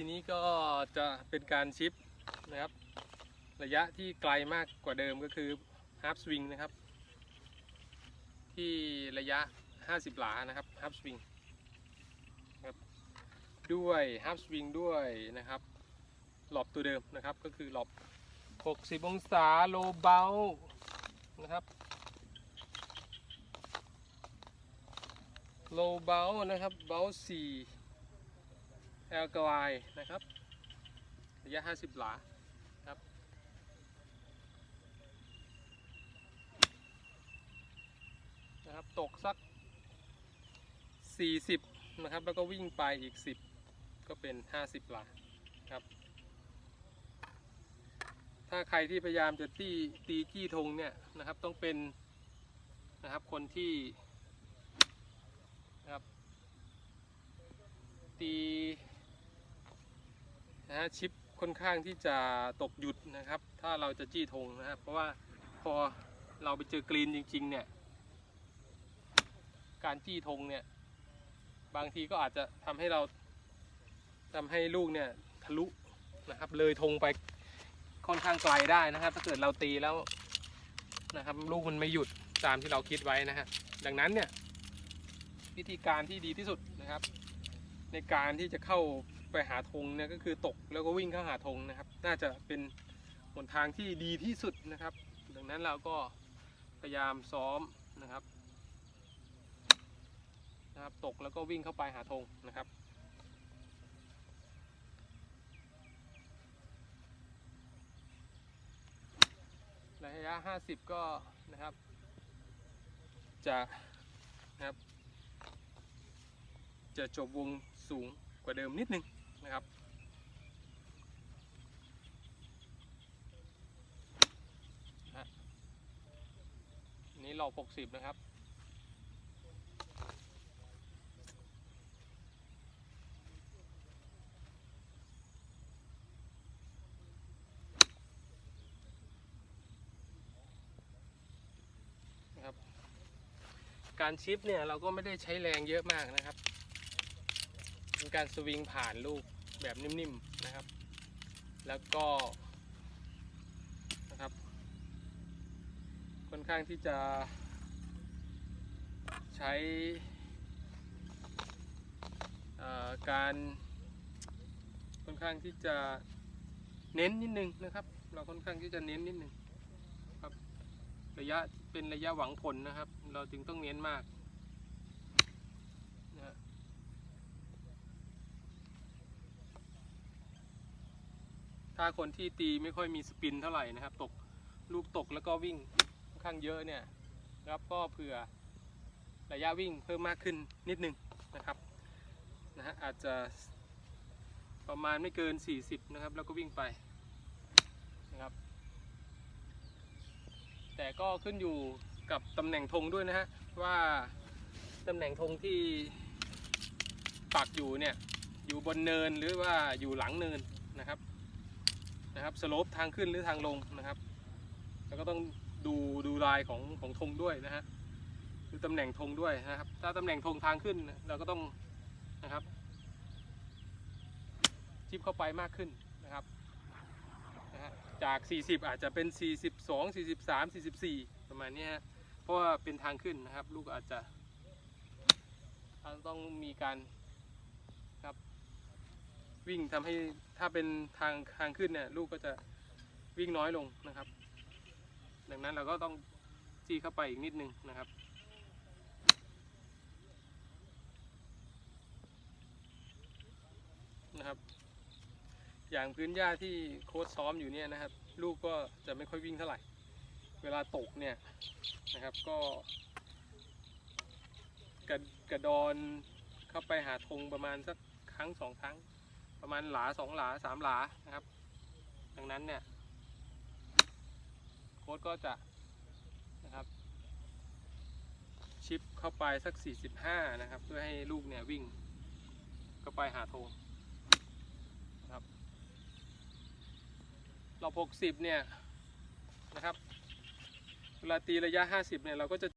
ทีนี้ก็จะเป็นการชิปนะครับ ระยะที่ไกลมากกว่าเดิมก็คือ half swing นะครับ ที่ระยะ 50 หลานะครับ half swing ครับด้วย half swing ด้วยนะครับหลอบตัวเดิมนะครับ ก็คือหลบ 60 องศา low b o u นะครับ low b o u นะครับ b o u 4 แอลกไลนะครับระยะ 50 หลาครับนะครับ ตกสัก 40 นะครับ แล้วก็วิ่งไปอีก 10 ก็เป็น 50 หลาครับ ถ้าใครที่พยายามจะตีตีจี้ธงเนี่ยนะครับต้องเป็นนะครับคนที่นะครับตี นะฮะชิปค่อนข้างที่จะตกหยุดนะครับ ถ้าเราจะจี้ธงนะครับเพราะว่าพอเราไปเจอกรีนจริง ๆ เนี่ย การจี้ธงเนี่ย บางทีก็อาจจะทำให้เราทำให้ลูกเนี่ยทะลุนะครับ เลยธงไปค่อนข้างไกลได้นะครับ ถ้าเกิดเราตีแล้วนะครับ ลูกมันไม่หยุดตามที่เราคิดไว้นะฮะดังนั้นเนี่ยวิธีการที่ดีที่สุดนะครับ ในการที่จะเข้า ไปหาธงเนี่ยก็คือตกแล้วก็วิ่งเข้าหาธงนะครับ น่าจะเป็นหนทางที่ดีที่สุดนะครับ ดังนั้นเราก็พยายามซ้อมนะครับนะครับ ตกแล้วก็วิ่งเข้าไปหาธงนะครับระยะ 50 ก็นะครับ จะนะครับ จะจบวงสูง ว่าเดิมนิดนึงนะครับนนี้หลอก60นะครับนะครับการชิปเนี่ยเราก็ไม่ได้ใช้แรงเยอะมากนะครับ เป็นการสวิงผ่านลูกแบบนิ่มๆนะครับ แล้วก็นะครับ ค่อนข้างที่จะใช้การค่อนข้างที่จะเน้นนิดนึงนะครับ เราค่อนข้างที่จะเน้นนิดนึงครับระยะเป็นระยะหวังผลนะครับ เราจึงต้องเน้นมากนะฮะ ถ้าคนที่ตีไม่ค่อยมีสปินเท่าไหร่นะครับ ตกลูกตกแล้วก็วิ่งค่อนข้างเยอะเนี่ยนะครับก็เผื่อระยะวิ่งเพิ่มมากขึ้นนิดนึงนะครับนะฮะอาจจะประมาณไม่เกิน 40 นะครับ แล้วก็วิ่งไปนะครับ แต่ก็ขึ้นอยู่กับตำแหน่งธงด้วยนะฮะว่าตำแหน่งธงที่ปักอยู่เนี่ยอยู่บนเนินหรือว่าอยู่หลังเนินนะครับ นะครับสโลปทางขึ้นหรือทางลงนะครับ แล้วก็ต้องดูดูลายของของธงด้วยนะฮะดูตำแหน่งธงด้วยนะครับ ถ้าตำแหน่งธงทางขึ้นเราก็ต้องนะครับชิปเข้าไปมากขึ้นนะครับนะฮะจาก 40 อาจจะเป็น 42 43 44 ประมาณนี้ฮะเพราะว่าเป็นทางขึ้นนะครับ ลูกอาจจะต้องมีการ วิ่งทำให้ถ้าเป็นทางทางขึ้นเนี่ยลูกก็จะวิ่งน้อยลงนะครับ ดังนั้นเราก็ต้องจี้เข้าไปอีกนิดนึงนะครับนะครับ อย่างพื้นหญ้าที่โค้ชซ้อมอยู่เนี่ยนะครับ ลูกก็จะไม่ค่อยวิ่งเท่าไหร่ เวลาตกเนี่ยนะครับก็กระกระดอนเข้าไปหาธงประมาณสักครั้งสองครั้ง ประมาณหลาสองหลาสามหลานะครับ ดังนั้นเนี่ยโค้ชก็จะนะครับ ชิปเข้าไปสัก 45 นะครับ เพื่อให้ลูกเนี่ยวิ่งเข้าไปหาธงเรา60 เนี่ยนะครับ เวลาตีระยะ 50 เนี่ยเราก็จะ